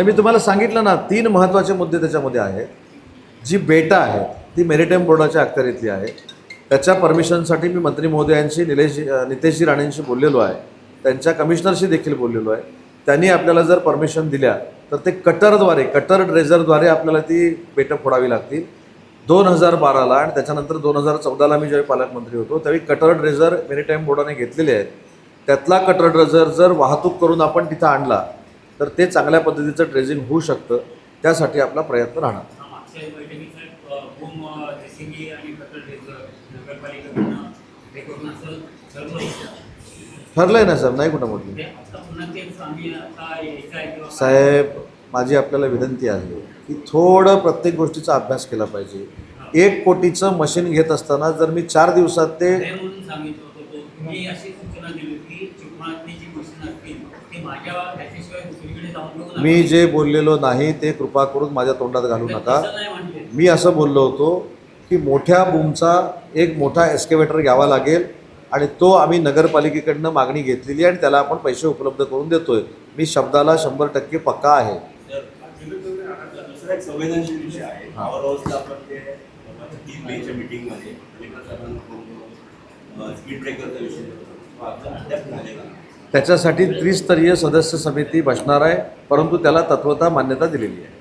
तर मी तुम्हाला सांगितलं ना तीन महत्त्वाचे मुद्दे त्याच्यामध्ये आहेत. जी बेटा आहे ती मेरिटाईम बोर्डाच्या अखत्यारीतली आहे. त्याच्या परमिशनसाठी मी मंत्री महोदयांशी निलेश नितेशजी राणेंशी बोललेलो आहे. त्यांच्या कमिशनरशी देखील बोललेलो आहे. त्यांनी आपल्याला जर परमिशन दिल्या तर ते कटरद्वारे कटर ड्रेझरद्वारे आपल्याला ती बेटं फोडावी लागतील. दोन हजार बाराला आणि त्याच्यानंतर दोन हजार चौदाला मी ज्यावेळी पालकमंत्री होतो त्यावेळी कटर ड्रेझर मेरीटाईम बोर्डाने घेतलेले आहेत. त्यातला कटर ड्रेझर जर वाहतूक करून आपण तिथं आणला तर ते चांगल्या पद्धतीचं ड्रेझिंग होऊ शकतं. त्यासाठी आपला प्रयत्न राहणार. ठरलं. ठरलंय ना साहेब नाही कुठं म्हटलं आहे किंवा साहेब माझी आपल्याला विनंती आहे की थोडं प्रत्येक गोष्टीचा अभ्यास केला पाहिजे. एक कोटीचं मशीन घेत असताना जर मी चार दिवसात ते तुम्ही अशी सूचना दिली होती चिपळातली जी मशीन असतील ते माझ्या त्याच्याशिवाय दुसरीकडे जाऊन. मी जे बोललेलो नाही ते कृपा करून माझ्या तोंडात घालू नका. मी असं बोललो होतो की मोठ्या बूमचा एक मोठा एस्केवेटर घ्यावा लागेल आणि तो आम्ही नगरपालिकेकडनं मागणी घेतलेली आहे आणि त्याला आपण पैसे उपलब्ध करून देतोय. मी शब्दाला शंभर टक्के पक्का आहे. संवेदनशील विषय आहे. स्पीड ब्रेकरचा विषय त्याच्यासाठी त्रिस्तरीय सदस्य समिती बसणार आहे परंतु त्याला तत्वता मान्यता दिलेली आहे.